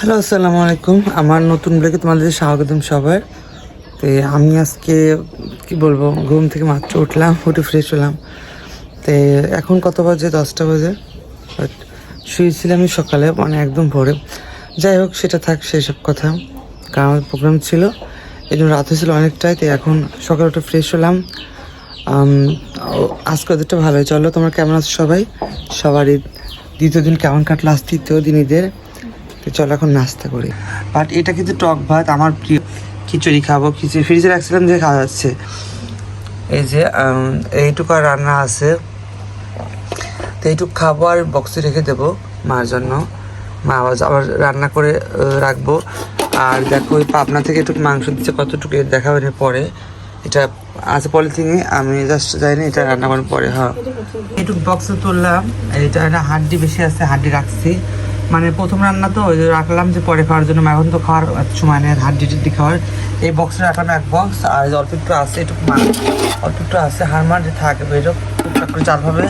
Hello, আসসালামু আলাইকুম। আমার নতুন ব্লগে তোমাদের স্বাগতম সবার। তো আমি আজকে, কি বলব, ঘুম থেকে মাত্র উঠলাম, উঠে ফ্রেশ হলাম। তো এখন কত বাজে? দশটা বাজে। বাট শুয়েছিলাম সকালে মানে একদম ভোরে। যাই হোক, সেটা থাক সেসব কথা। কারণ আমার প্রোগ্রাম ছিল এই জন্য রাত হয়েছিল অনেকটাই। তো এখন সকালে উঠে ফ্রেশ হলাম। আজকে ওদেরটা ভালোই। চলো, তোমরা কেমন আছো সবাই? সবারই দ্বিতীয় দিন কেমন কাটলো? আজ তৃতীয় দিন ঈদের। চলো এখন নাস্তা করি। বাট এটা কিন্তু টক ভাত, আমার প্রিয়। খিচুড়ি খাব, খিচুড়ি। ফ্রিজে রাখছিলাম যে খাওয়া যাচ্ছে। এই যে এইটুকু আর রান্না আছে। তো এইটুকু খাব আর বক্সে রেখে দেবো মার জন্য। মা আবার রান্না করে রাখব। আর দেখো, ওই পাবনা থেকে একটু মাংস দিচ্ছে, কতটুকু এর দেখাবে পরে। এটা আছে পলিথিনে, আমি জাস্ট জানি এটা রান্না করার পরে হ্যাঁ। এইটুকু বক্সে তুললাম। এটা একটা হাড্ডি বেশি আছে, হাড্ডি রাখছি। মানে প্রথম রান্না তো রাখলাম যে পরে খাওয়ার জন্য, এখন তো খাওয়ার সময় নেই, হাড্ডি টিড্ডি খাওয়ার। এই বক্সে রাখলাম এক বক্স আর অল্প একটু আছে একটু অল্প একটু আছে হারমার যে থাকবে এটা টুকটাক করে চাল হবে।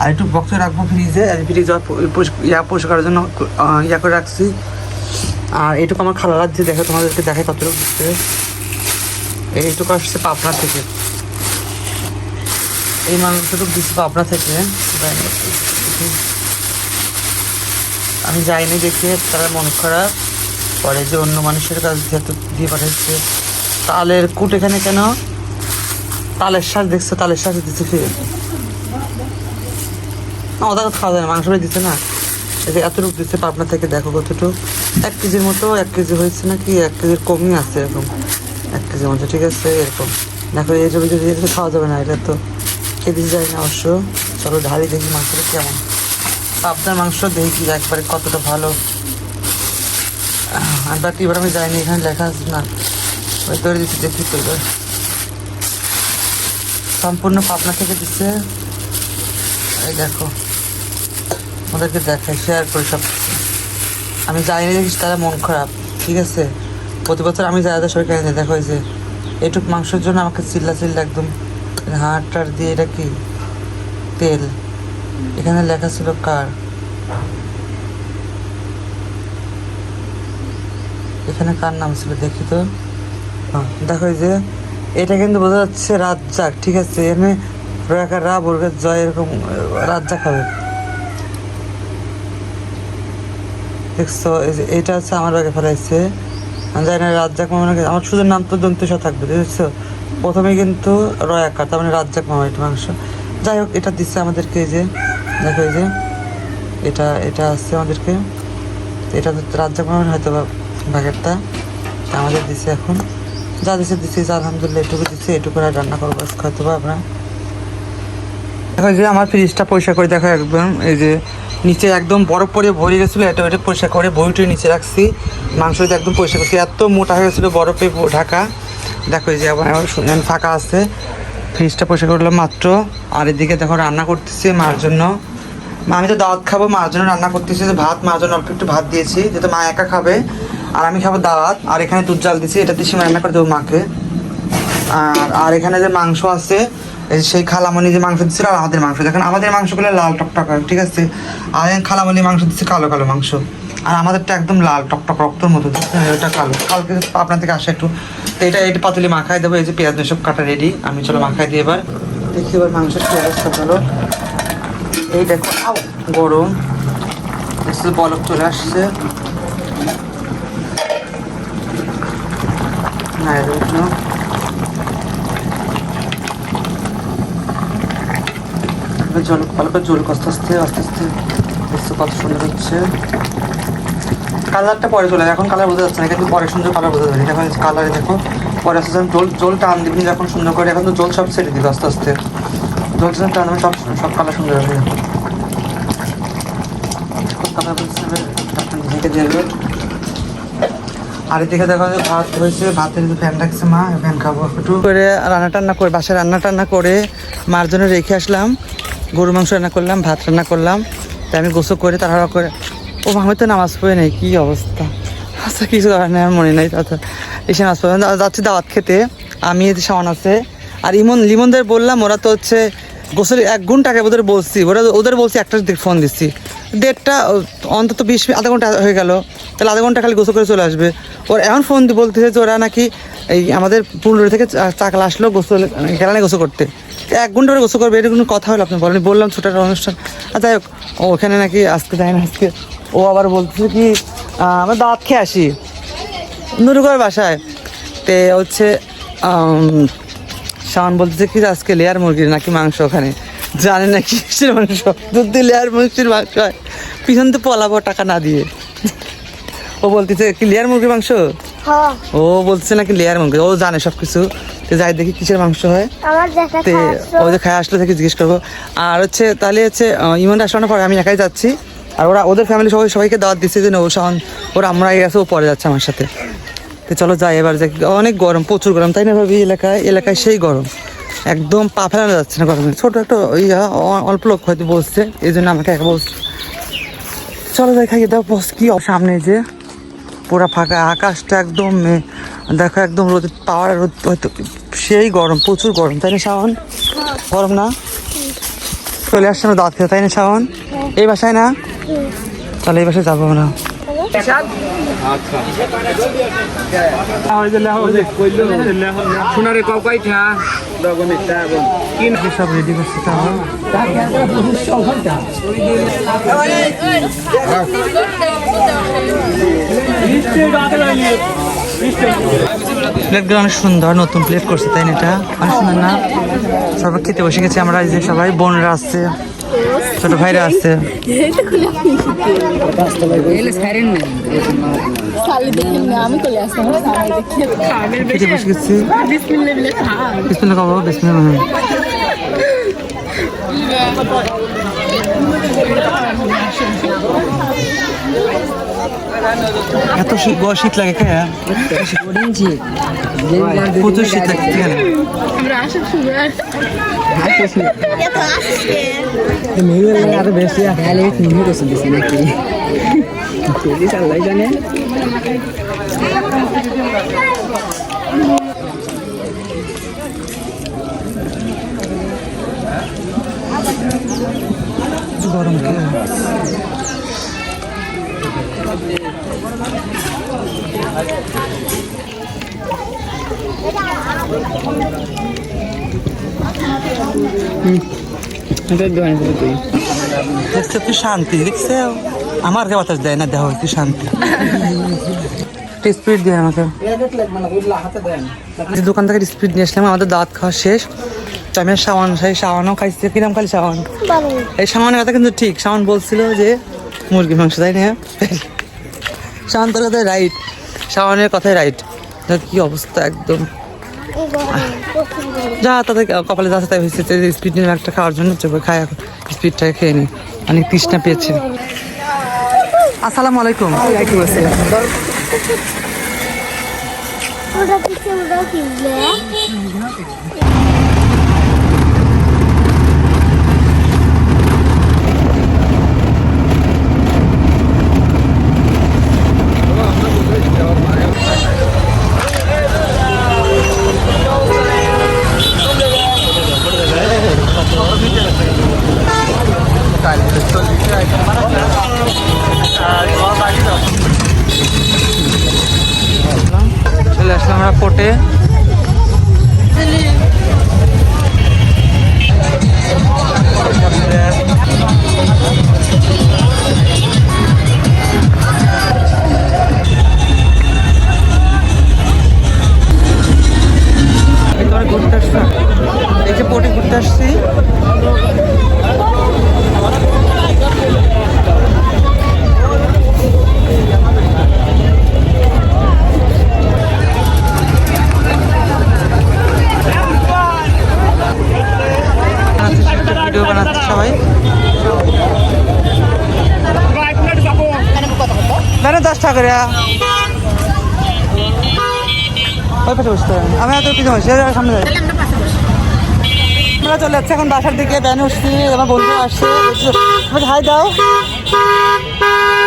আর একটু বক্সে রাখব ফ্রিজে ফ্রিজে ইয়া পরিষ্কার করার জন্য ইয়া করে রাখছি। আর এইটুকু আমার খালা লাগছে দেখো তোমাদেরকে দেখে কতটুকু এইটুকু আসছে পাবনা থেকে। এই মাংসটুকু দিচ্ছে পাবনা থেকে। আমি যাইনি দেখে তারা মন খারাপ। পরে যে অন্য মানুষের কাছ যেহেতু দিয়ে পাঠাচ্ছে তালের কুট এখানে কেন? তালের শাক দেখছ? তালের শাক দিচ্ছে খেয়ে না তো খাওয়া যায় না, মাংস দিচ্ছে না। যে এতটুকু দিচ্ছে পাবনা থেকে দেখো কতটুকু। এক কেজির মতো, এক কেজি হয়েছে নাকি? এক কেজির কমই আছে এরকম। এক কেজির মতো, ঠিক আছে, এরকম। দেখো, এই জমি যদি খাওয়া যাবে না, এটা তো। খেতে যায় না অবশ্য। চলো, ঢালি দেখি মাংসটা কেমন। পাবনার মাংস দেখি একবারে কতটা ভালো। আর বাকি এবার আমি যাইনি, এখানে লেখা আছে না। ওই তৈরি দিচ্ছি, দেখি তো সম্পূর্ণ পাবনা থেকে দিচ্ছে। এই দেখো, ওদেরকে দেখাই শেয়ার করি সব আমি যাইনি, দেখিস তারা মন খারাপ, ঠিক আছে? প্রতি বছর আমি তাদের শরীর কেন দেখো যে এইটুক মাংসের জন্য আমাকে চিল্লা চিল্লা একদম। হাড় টাড় দিয়ে এটা কি? তেল। এখানে লেখা ছিল কার? এখানে কার নাম ছিল দেখি তো? হ্যাঁ, দেখো যে এটা কিন্তু বোঝা যাচ্ছে রাজ্জাক ঠিক আছে? এখানে রেখা রা বর্গের জয় এরকম রাজ্জাক হবে। দেখছ এটা হচ্ছে আমার আগে ফেলাইছে। আমি জানি না রাজ্জাক মামা আমার শুধু নাম তো দন্তসা থাকবে বুঝছ? প্রথমে কিন্তু রয়াকার তার মানে রাজ্জাক মামা এটা মাংস। যাই হোক, এটা দিচ্ছে আমাদেরকে এই যে, দেখো এই যে, এটা এটা আসছে আমাদেরকে। এটা রাজ্জাক মামার হয়তো বা বাকেটটা আমাদের দিচ্ছে এখন। যা দিচ্ছে দিচ্ছে যা আলহামদুলিল্লাহ, এটুকু দিচ্ছে এটুকু রান্না করব হয়তো বা আমরা। দেখো যে, আমার ফ্রিজটা পরিষ্কার করে দেখো একদম, এই যে, নিচে একদম বরফ পরে ভরে গেছিল এটা ওটা পরিষ্কার করে বইটুই নিচে রাখছি। মাংসটা একদম পরিষ্কার করছি, এত মোটা হয়ে গেছিল বরফে ঢাকা। দেখো যে, আবার ফাঁকা আছে। ফ্রিজটা পরিষ্কার করলাম মাত্র। আর এদিকে দেখো রান্না করতেছি মার জন্য। মা, আমি তো দাওয়াত খাব, মার জন্য রান্না করতেছি। যে ভাত, মার জন্য অল্প একটু ভাত দিয়েছি, যেহেতু মা একা খাবে। আর আমি খাব দাওয়াত। আর এখানে দুধ জাল দিয়েছি এটা দিয়ে সীমা রান্না করে দেবো মাকে। আর আর এখানে যে মাংস আছে সেই খালামণি যে মাংস দিচ্ছিল আর আমাদের মাংস। দেখেন, আমাদের মাংসগুলো লাল টকটক, ঠিক আছে? আর খালামণি মাংস দিচ্ছে কালো কালো মাংস। আর আমাদেরটা একদম লাল টকটক রক্তর মতো। ওটা কালো। কালকে আপনার থেকে আসে একটু। তো এটা এটা পাতুলি মাখাই দেবো এই যে পেঁয়াজ সব কাটা রেডি আমি চলো মাখাই দিই এবার। দেখি এবার মাংসের কি অবস্থা এই দেখো আউ, গরম। বলক চলে আসছে। জল ভালো জল আস্তে আস্তে আস্তে। আস্তে কত সুন্দর হচ্ছে। কালারটা পরে চলে এখন কালার বোঝা যাচ্ছে না কিন্তু পরে সুন্দর কালার বোঝা যাবে এখন কালারে দেখো, পরে আস্তে আস্তে জল জল টান দিবি, যখন সুন্দর করে, এখন তো জল সব ছেড়ে দিবে আস্তে আস্তে। জল যখন টান সব সব কালার সুন্দর হবে আর এদিকে দেখো, ভাত হয়েছে, ভাতের ফ্যান রাখছে মা ফ্যান খাব একটু। করে রান্না টান্না করে, বাসায় রান্না টান্না করে মার জন্য রেখে আসলাম। গরু মাংস রান্না করলাম, ভাত রান্না করলাম। তাই আমি গোসল করে তাড়াহুড়া করে ও আমি তো নামাজ পড়ে নেই, কী অবস্থা? আচ্ছা কিছু করার নেই আমার মনে নেই তাতে এসে নামাজ পড়ে। যাচ্ছি দাওয়াত খেতে। আমি এতে সামান আছে। আর ইমন, লিমনদের বললাম, ওরা তো হচ্ছে গোসল এক ঘণ্টা আগে ওদের বলছি। ওরা ওদের বলছি একটা ফোন দিচ্ছি। দেড়টা, অন্তত বিশ আধা ঘণ্টা হয়ে গেল। তাহলে আধা ঘণ্টা খালি গোসল করে চলে আসবে। ওর এমন ফোন বলতেছে যে ওরা নাকি এই আমাদের পুলুরি থেকে চাকলা আসলো গোসল গেলানে গোসল করতে। এক ঘণ্টা করে গোসল করবে এটা কোনো কথা হলো? আপনি বলেন, বললাম ছোট একটা অনুষ্ঠান। আর যাই হোক ওখানে নাকি আজকে যায় না আজকে। ও আবার বলতেছে কি আমরা দাঁত খেয়ে আসি। নুরুগড় বাসায়। তে হচ্ছে শাওন বলতেছে কি আজকে লেয়ার মুরগির নাকি মাংস ওখানে। জানে না কি কিসের মাংস। যদি লেয়ার মুরগির মাংস হয় পিছন তো পলাবো টাকা না দিয়ে। ও বলতেছে কি লেয়ার মুরগির মাংস? হ্যাঁ। ও বলছে নাকি লেয়ার মুরগি। ও জানে সব কিছু তো যাই দেখি কিসের মাংস হয়। তে ও যে খায় আসলে থেকে জিজ্ঞেস করব। আর হচ্ছে তাহলে হচ্ছে ইমন আসানোর পরে আমি একাই যাচ্ছি। আর ওরা, ওদের ফ্যামিলি সবাই, সবাইকে দাওয়াত দিচ্ছে যে, ও, শাওন, ওরা আমরা গেছে ও পরে যাচ্ছে আমার সাথে। তো চলো যাই, এবার যাই অনেক গরম, প্রচুর গরম, তাই না ভাবি? এলাকায় এলাকায় সেই গরম। একদম পা ফেলানো যাচ্ছে না গরমে। ছোটো একটা ইয়া অল্প লোক হয়তো বসছে, এই জন্য আমাকে একা বসছে। চলো যাই, খাইয়ে দাও, বস, কি সামনে যে পুরা ফাঁকা, আকাশটা একদম দেখো একদম রোদের পাওয়ার রোদ, হয়তো সেই গরম, প্রচুর গরম, তাই না শাওন? গরম না? চলে আসছে না দাঁত খেতে তাই না শাওন? এই বাসায় না? তাহলে এই বাসায় যাব না সোনারে কয়টা সব রেডি করছে প্লেটগুলো অনেক সুন্দর নতুন প্লেট করছে তাই না এটা? অনেক সুন্দর না? সবাই খেতে বসে গেছে আমরা এই যে সবাই বোনরা আসছে ছোট ভাইরা আসছে খালি এত শীত গো, শীত লাগে কে প্রচুর শীত লাগে সুগার আরও বেশি নাকি জানে গরম কে এটা দোকান করে তুই দেখছ কি শান্তি দেখছ? আমার কে বাতাস দেয় না দেহ কি শান্তি। স্পিড দিয়ে আমাকে। দোকান থেকে স্পিড নিয়ে আসলাম আমাদের দাঁত খাওয়া শেষ। তো আমি সাবান সেই সাবানও খাইছি কিরাম খালি সাবান এই সামানের কথা কিন্তু ঠিক সামান বলছিল যে মুরগির মাংস, তাই না? সামান তোর কথাই রাইট সাবানের কথাই রাইট তার কি অবস্থা একদম? যা, তাদের কপালে যাচ্ছে তাই হয়েছে। স্পিড নিয়ে একটা খাওয়ার জন্য চোখে খায় এখন। স্পিডটাকে খেয়ে নি। অনেক তৃষ্ণা পেয়েছে। আসসালামু আলাইকুম দিচ্ছে ওটা কিনলে চলে আসলাম আমরা পোটে একেবারে টাকা করে ওই পাশে বসতে পারেন আমি এত কিছু বসে সামনে যাই আমরা চলে যাচ্ছি এখন বাসার দিকে ব্যান উঠছি আমার বন্ধু আসছে বলছি, হাই দাও।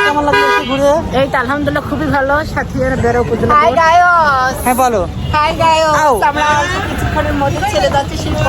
কেমন লাগল ঘুরে? এই তো আলহামদুলিল্লাহ খুবই ভালো সাথীরা বেরো উপজেলা হাই গায়স হ্যাঁ বলো। হাই গায়স আমরা কিছুক্ষণের মধ্যে ছেড়ে যাচ্ছি শিল্প